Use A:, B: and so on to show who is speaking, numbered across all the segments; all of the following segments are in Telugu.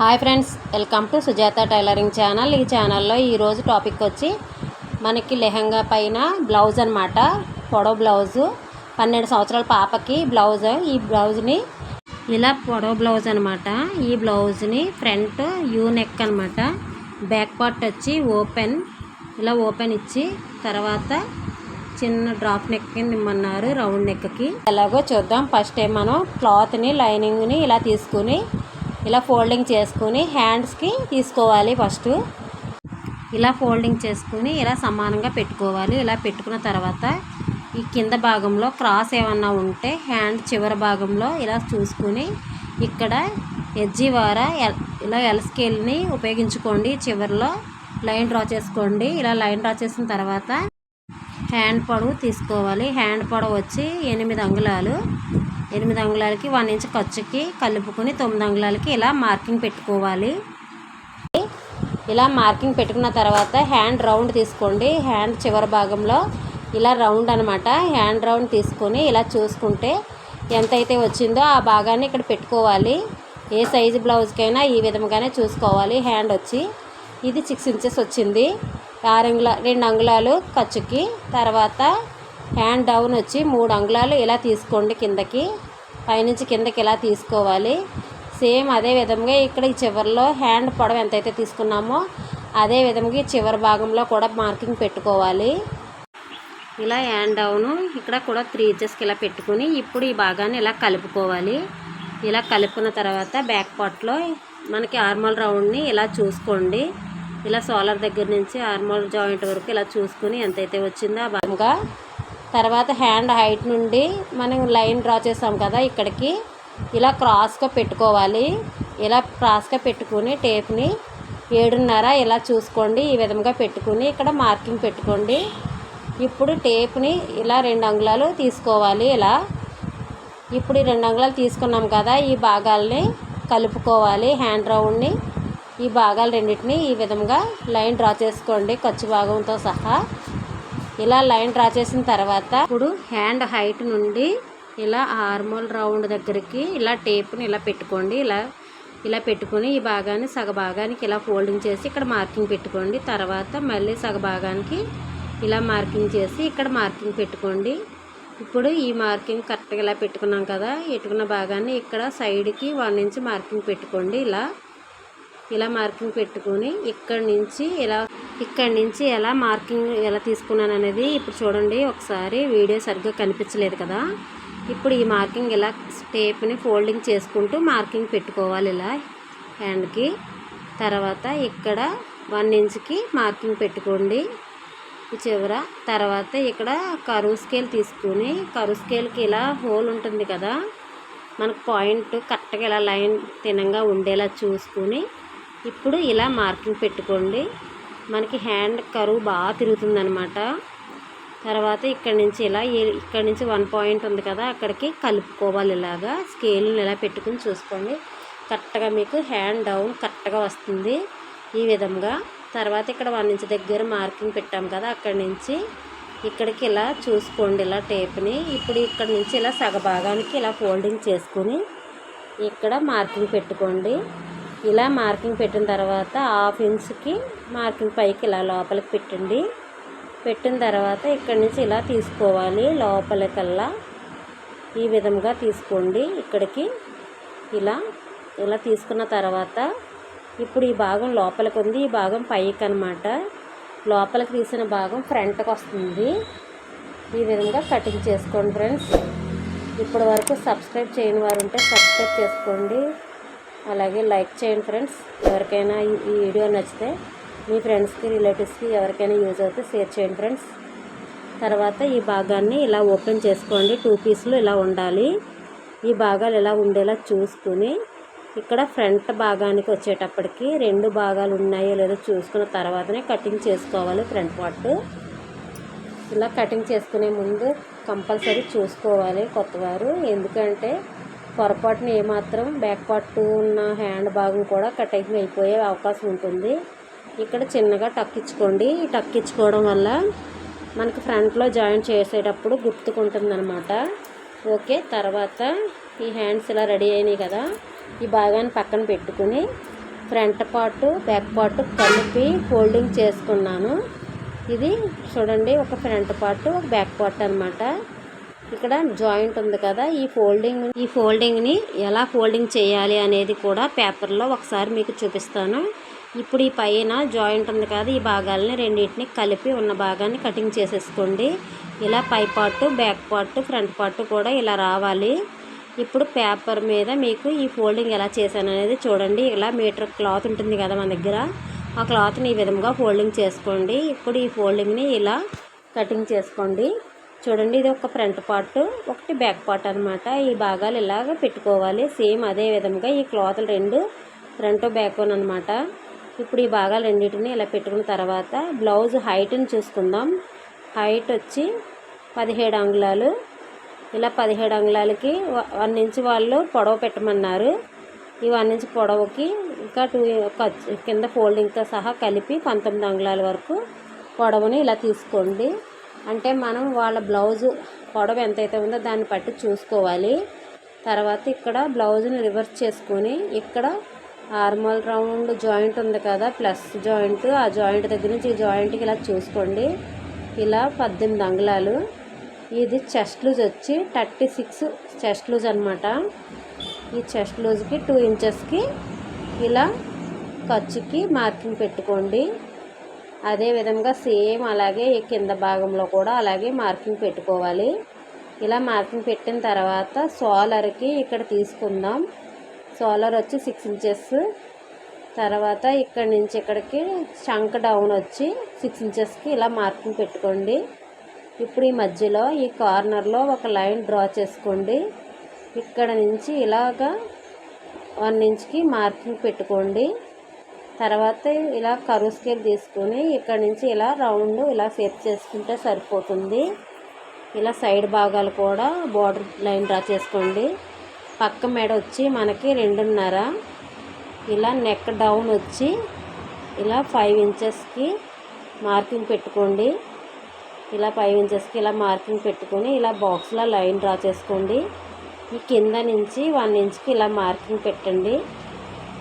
A: Hi friends welcome to Sujatha tailoring channel. ఈ ఛానల్లో ఈరోజు టాపిక్ వచ్చి మనకి లెహంగా పైన బ్లౌజ్ అనమాట పొడవు బ్లౌజు పన్నెండు సంవత్సరాల పాపకి బ్లౌజ్. ఈ బ్లౌజ్ని ఇలా పొడవు బ్లౌజ్ అనమాట ఈ బ్లౌజ్ని ఫ్రంట్ యూ నెక్ అనమాట బ్యాక్ పార్ట్ వచ్చి ఓపెన్ ఇలా ఓపెన్ ఇచ్చి తర్వాత చిన్న డ్రాప్ నెక్ కింద ఇమ్మన్నారు రౌండ్ నెక్కి. ఎలాగో చూద్దాం. ఫస్ట్ మనం క్లాత్ని లైనింగ్ని ఇలా తీసుకుని ఇలా ఫోల్డింగ్ చేసుకుని హ్యాండ్స్కి తీసుకోవాలి ఫస్ట్. ఇలా ఫోల్డింగ్ చేసుకుని ఇలా సమానంగా పెట్టుకోవాలి. ఇలా పెట్టుకున్న తర్వాత ఈ కింద భాగంలో క్రాస్ ఏమన్నా ఉంటే హ్యాండ్ చివరి భాగంలో ఇలా చూసుకుని ఇక్కడ ఎజ్జి వార ఎల్- ఇలా ఎల్ స్కేల్ని ఉపయోగించుకోండి. చివరిలో లైన్ డ్రా చేసుకోండి. ఇలా లైన్ డ్రా చేసిన తర్వాత హ్యాండ్ పొడవు తీసుకోవాలి. హ్యాండ్ పొడవు వచ్చి ఎనిమిది అంగుళాలు. ఎనిమిది అంగుళాలకి వన్ ఇంచ్ ఖర్చుకి కలుపుకొని తొమ్మిది అంగుళాలకి ఇలా మార్కింగ్ పెట్టుకోవాలి. ఇలా మార్కింగ్ పెట్టుకున్న తర్వాత హ్యాండ్ రౌండ్ తీసుకోండి. హ్యాండ్ చివరి భాగంలో ఇలా రౌండ్ అనమాట హ్యాండ్ రౌండ్ తీసుకొని ఇలా చూసుకుంటే ఎంతైతే వచ్చిందో ఆ భాగాన్ని ఇక్కడ పెట్టుకోవాలి. ఏ సైజు బ్లౌజ్కైనా ఈ విధంగానే చూసుకోవాలి. హ్యాండ్ వచ్చి ఇది సిక్స్ ఇంచెస్ వచ్చింది. ఆరు అంగుళ రెండు అంగుళాలు ఖర్చుకి తర్వాత హ్యాండ్ డౌన్ వచ్చి మూడు అంగుళాలు ఇలా తీసుకోండి కిందకి పైనుంచి కిందకి ఇలా తీసుకోవాలి. సేమ్ అదే విధంగా ఇక్కడ ఈ చివరిలో హ్యాండ్ పొడవు ఎంతైతే తీసుకున్నామో అదే విధంగా ఈ చివరి భాగంలో కూడా మార్కింగ్ పెట్టుకోవాలి. ఇలా హ్యాండ్ డౌన్ ఇక్కడ కూడా త్రీ ఇంచెస్కి ఇలా పెట్టుకుని ఇప్పుడు ఈ భాగాన్ని ఇలా కలుపుకోవాలి. ఇలా కలుపుకున్న తర్వాత బ్యాక్ పార్ట్లో మనకి ఆర్మల్ రౌండ్ని ఇలా చూసుకోండి. ఇలా సోలర్ దగ్గర నుంచి ఆర్మల్ జాయింట్ వరకు ఇలా చూసుకుని ఎంతైతే వచ్చిందో ఆ భాగంగా తర్వాత హ్యాండ్ హైట్ నుండి మనం లైన్ డ్రా చేసాం కదా ఇక్కడికి. ఇలా క్రాస్గా పెట్టుకోవాలి. ఇలా క్రాస్గా పెట్టుకుని టేప్ని ఏడున్నర ఇలా చూసుకోండి. ఈ విధంగా పెట్టుకుని ఇక్కడ మార్కింగ్ పెట్టుకోండి. ఇప్పుడు టేప్ని ఇలా రెండు అంగుళాలు తీసుకోవాలి ఇలా. ఇప్పుడు ఈ రెండు అంగుళాలు తీసుకున్నాం కదా ఈ భాగాల్ని కలుపుకోవాలి. హ్యాండ్ రౌండ్ని ఈ భాగాలు రెండింటిని ఈ విధంగా లైన్ డ్రా చేసుకోండి. ఖర్చు భాగంతో సహా. ఇలా లైన్ డ్రా చేసిన తర్వాత ఇప్పుడు హ్యాండ్ హైట్ నుండి ఇలా హార్మోల్ రౌండ్ దగ్గరికి ఇలా టేప్ని ఇలా పెట్టుకోండి. ఇలా ఇలా పెట్టుకొని ఈ భాగాన్ని సగ భాగానికి ఇలా ఫోల్డింగ్ చేసి ఇక్కడ మార్కింగ్ పెట్టుకోండి. తర్వాత మళ్ళీ సగ భాగానికి ఇలా మార్కింగ్ చేసి ఇక్కడ మార్కింగ్ పెట్టుకోండి. ఇప్పుడు ఈ మార్కింగ్ కరెక్ట్గా ఇలా పెట్టుకున్నాం కదా పెట్టుకున్న భాగాన్ని ఇక్కడ సైడ్కి వన్ ఇంచ్ మార్కింగ్ పెట్టుకోండి. ఇలా ఇలా మార్కింగ్ పెట్టుకొని ఇక్కడ నుంచి ఇలా ఇక్కడి నుంచి ఎలా మార్కింగ్ ఎలా తీసుకున్నాను అనేది ఇప్పుడు చూడండి. ఒకసారి వీడియో సరిగ్గా కనిపించలేదు కదా. ఇప్పుడు ఈ మార్కింగ్ ఇలా టేప్ని ఫోల్డింగ్ చేసుకుంటూ మార్కింగ్ పెట్టుకోవాలి ఇలా హ్యాండ్కి. తర్వాత ఇక్కడ వన్ ఇంచ్కి మార్కింగ్ పెట్టుకోండి. చివర తర్వాత ఇక్కడ కరువు స్కేల్ తీసుకుని కరువు స్కేల్కి ఇలా హోల్ ఉంటుంది కదా. మనకు పాయింట్ కరెక్ట్గా ఇలా లైన్ తినంగా ఉండేలా చూసుకుని ఇప్పుడు ఇలా మార్కింగ్ పెట్టుకోండి. మనకి హ్యాండ్ కరువు బాగా తిరుగుతుందనమాట తర్వాత ఇక్కడ నుంచి ఇలా ఇక్కడ నుంచి వన్ పాయింట్ ఉంది కదా అక్కడికి కలుపుకోవాలి ఇలాగా. స్కేల్ని ఇలా పెట్టుకుని చూసుకోండి. కరెక్ట్గా మీకు హ్యాండ్ డౌన్ కరెక్ట్గా వస్తుంది ఈ విధంగా. తర్వాత ఇక్కడ వన్ ఇంచ్ దగ్గర మార్కింగ్ పెట్టాం కదా అక్కడి నుంచి ఇక్కడికి ఇలా చూసుకోండి ఇలా టేప్ని. ఇప్పుడు ఇక్కడ నుంచి ఇలా సగభాగానికి ఇలా ఫోల్డింగ్ చేసుకుని ఇక్కడ మార్కింగ్ పెట్టుకోండి. ఇలా మార్కింగ్ పెట్టిన తర్వాత హాఫ్ ఇంచ్కి మార్కింగ్ పైకి ఇలా లోపలికి పెట్టండి. పెట్టిన తర్వాత ఇక్కడి నుంచి ఇలా తీసుకోవాలి. లోపలికల్లా ఈ విధంగా తీసుకోండి. ఇక్కడికి ఇలా ఇలా తీసుకున్న తర్వాత ఇప్పుడు ఈ భాగం లోపలికి ఉంది. ఈ భాగం పైకి అనమాట లోపలికి తీసిన భాగం ఫ్రంట్కి వస్తుంది. ఈ విధంగా కటింగ్ చేసుకోండి ఫ్రెండ్స్. ఇప్పటి వరకు సబ్స్క్రైబ్ చేయని వారు ఉంటే సబ్స్క్రైబ్ చేసుకోండి. అలాగే లైక్ చేయండి ఫ్రెండ్స్. ఎవరికైనా ఈ వీడియో నచ్చితే మీ ఫ్రెండ్స్కి రిలేటివ్స్కి ఎవరికైనా యూజ్ అవుతే షేర్ చేయండి ఫ్రెండ్స్. తర్వాత ఈ భాగాన్ని ఇలా ఓపెన్ చేసుకోండి. టూ పీసులు ఇలా ఉండాలి. ఈ భాగాలు ఇలా ఉండేలా చూసుకుని ఇక్కడ ఫ్రంట్ భాగానికి వచ్చేటప్పటికి రెండు భాగాలు ఉన్నాయో లేదో చూసుకున్న తర్వాతనే కటింగ్ చేసుకోవాలి ఫ్రంట్ పార్ట్. ఇలా కటింగ్ చేసుకునే ముందు కంపల్సరీ చూసుకోవాలి కొత్తవారు. ఎందుకంటే పొరపాటున ఏమాత్రం బ్యాక్ పార్ట్ ఉన్న హ్యాండ్ భాగం కూడా కటింగ్ అయిపోయే అవకాశం ఉంటుంది. ఇక్కడ చిన్నగా టక్ ఇచ్చుకోండి. ఈ టక్ ఇచ్చుకోవడం వల్ల మనకు ఫ్రంట్లో జాయిన్ చేసేటప్పుడు గుర్తుకుంటుంది అనమాట ఓకే తర్వాత ఈ హ్యాండ్స్ ఇలా రెడీ అయినాయి కదా. ఈ భాగాన్ని పక్కన పెట్టుకుని ఫ్రంట్ పార్ట్ బ్యాక్ పార్ట్ కలిపి ఫోల్డింగ్ చేసుకున్నాను. ఇది చూడండి ఒక ఫ్రంట్ పార్ట్ ఒక బ్యాక్ పార్ట్ అనమాట ఇక్కడ జాయింట్ ఉంది కదా ఈ ఫోల్డింగ్ ఈ ఫోల్డింగ్ని ఎలా ఫోల్డింగ్ చేయాలి అనేది కూడా పేపర్లో ఒకసారి మీకు చూపిస్తాను. ఇప్పుడు ఈ పైన జాయింట్ ఉంది కదా ఈ భాగాలని రెండింటిని కలిపి ఉన్న భాగాన్ని కటింగ్ చేసేసుకోండి. ఇలా పై part back part front part కూడా ఇలా రావాలి. ఇప్పుడు పేపర్ మీద మీకు ఈ ఫోల్డింగ్ ఎలా చేశాను అనేది చూడండి. ఇలా మీటర్ క్లాత్ ఉంటుంది కదా మన దగ్గర ఆ క్లాత్ని ఈ విధంగా ఫోల్డింగ్ చేసుకోండి. ఇప్పుడు ఈ ఫోల్డింగ్ని ఇలా కటింగ్ చేసుకోండి. చూడండి ఇది ఒక ఫ్రంట్ పార్ట్ ఒకటి బ్యాక్ పార్ట్ అనమాట ఈ భాగాలు ఇలాగ పెట్టుకోవాలి. సేమ్ అదే విధంగా ఈ క్లాత్లు రెండు ఫ్రంట్ బ్యాక్ అనమాట ఇప్పుడు ఈ భాగాలు రెండింటిని ఇలా పెట్టుకున్న తర్వాత బ్లౌజ్ హైట్ని చూసుకుందాం. హైట్ వచ్చి పదిహేడు అంగుళాలు. ఇలా పదిహేడు అంగుళాలకి వన్ ఇంచ్ వాళ్ళు పొడవు పెట్టమన్నారు. ఈ వన్ ఇంచ్ పొడవుకి ఇంకా టూ కింద ఫోల్డింగ్తో సహా కలిపి పంతొమ్మిది అంగుళాల వరకు పొడవుని ఇలా తీసుకోండి. అంటే మనం వాళ్ళ బ్లౌజు పొడవు ఎంతైతే ఉందో దాన్ని బట్టి చూసుకోవాలి. తర్వాత ఇక్కడ బ్లౌజ్ని రివర్స్ చేసుకొని ఇక్కడ ఆర్మల్ రౌండ్ జాయింట్ ఉంది కదా ప్లస్ జాయింట్ ఆ జాయింట్ దగ్గర నుంచి ఈ జాయింట్కి ఇలా చూసుకోండి. ఇలా పద్దెనిమిది అంగుళాలు. ఇది చెస్ట్ లూజ్ వచ్చి థర్టీ సిక్స్ చెస్ట్ లూజ్ అనమాట ఈ చెస్ట్ లూజ్కి టూ ఇంచెస్కి ఇలా ఖర్చుకి మార్కింగ్ పెట్టుకోండి. అదే విధంగా సేమ్ అలాగే ఈ కింద భాగంలో కూడా అలాగే మార్కింగ్ పెట్టుకోవాలి. ఇలా మార్కింగ్ పెట్టిన తర్వాత సోలర్కి ఇక్కడ తీసుకుందాం. సోలర్ వచ్చి సిక్స్ ఇంచెస్ తర్వాత ఇక్కడ నుంచి ఇక్కడికి చంక్ డౌన్ వచ్చి సిక్స్ ఇంచెస్కి ఇలా మార్కింగ్ పెట్టుకోండి. ఇప్పుడు ఈ మధ్యలో ఈ కార్నర్లో ఒక లైన్ డ్రా చేసుకోండి. ఇక్కడ నుంచి ఇలాగా వన్ ఇంచ్కి మార్కింగ్ పెట్టుకోండి. తర్వాత ఇలా కరువు స్కేల్ తీసుకొని ఇక్కడ నుంచి ఇలా రౌండ్ ఇలా షేప్ చేసుకుంటే సరిపోతుంది. ఇలా సైడ్ భాగాలు కూడా బార్డర్ లైన్ డ్రా చేసుకోండి. పక్క మెడ వచ్చి మనకి రెండున్నర. ఇలా నెక్ డౌన్ వచ్చి ఇలా ఫైవ్ ఇంచెస్కి మార్కింగ్ పెట్టుకోండి. ఇలా ఫైవ్ ఇంచెస్కి ఇలా మార్కింగ్ పెట్టుకొని ఇలా బాక్స్లో లైన్ డ్రా చేసుకోండి. ఈ కింద నుంచి వన్ ఇంచ్కి ఇలా మార్కింగ్ పెట్టండి.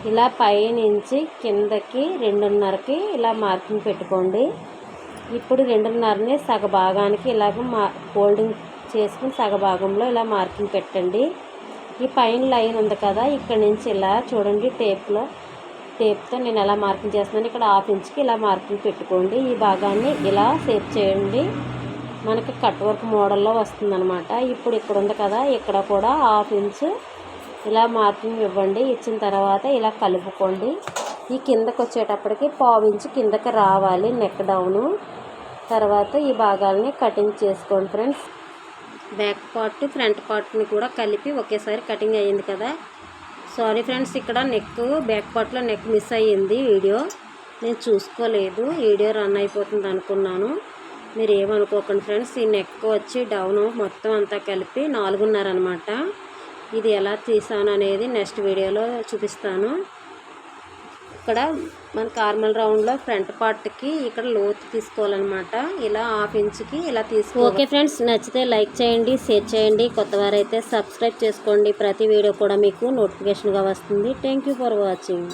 A: ఇలా పైనుంచి కిందకి రెండున్నరకి ఇలా మార్కింగ్ పెట్టుకోండి. ఇప్పుడు రెండున్నరని సగ భాగానికి ఇలాగ మా ఫోల్డింగ్ చేసుకుని సగ భాగంలో ఇలా మార్కింగ్ పెట్టండి. ఈ పైన లైన్ ఉంది కదా ఇక్కడ నుంచి ఇలా చూడండి టేప్లో. టేప్తో నేను ఎలా మార్కింగ్ చేస్తున్నాను ఇక్కడ హాఫ్ ఇంచ్కి ఇలా మార్కింగ్ పెట్టుకోండి. ఈ భాగాన్ని ఇలా సేప్ చేయండి. మనకి కట్ వర్క్ మోడల్లో వస్తుందన్నమాట. ఇప్పుడు ఇక్కడ ఉంది కదా ఇక్కడ కూడా హాఫ్ ఇంచ్ ఇలా మార్కింగ్ ఇవ్వండి. ఇచ్చిన తర్వాత ఇలా కలుపుకోండి. ఈ కిందకు వచ్చేటప్పటికి పావించి కిందకి రావాలి నెక్ డౌను. తర్వాత ఈ భాగాలని కటింగ్ చేసుకోండి ఫ్రెండ్స్. బ్యాక్ పార్ట్ ఫ్రంట్ పార్ట్ని కూడా కలిపి ఒకేసారి కటింగ్ అయ్యింది కదా. సారీ ఫ్రెండ్స్ ఇక్కడ నెక్ బ్యాక్ పార్ట్లో నెక్ మిస్ అయ్యింది వీడియో. నేను చూసుకోలేదు. వీడియో రన్ అయిపోతుంది అనుకున్నాను. మీరు ఏమనుకోకండి ఫ్రెండ్స్ ఈ నెక్ వచ్చి డౌన్ మొత్తం అంతా కలిపి నాలుగున్నర అనమాట ఇది ఎలా తీసాను అనేది నెక్స్ట్ వీడియోలో చూపిస్తాను. ఇక్కడ మన కార్మల్ రౌండ్లో ఫ్రంట్ పార్ట్కి ఇక్కడ లోతు తీసుకోవాలన్నమాట. ఇలా హాఫ్ ఇంచ్కి ఇలా తీసుకో. ఓకే ఫ్రెండ్స్ నచ్చితే లైక్ చేయండి షేర్ చేయండి. కొత్త వారైతే సబ్స్క్రైబ్ చేసుకోండి. ప్రతి వీడియో కూడా మీకు నోటిఫికేషన్గా వస్తుంది. Thank for watching.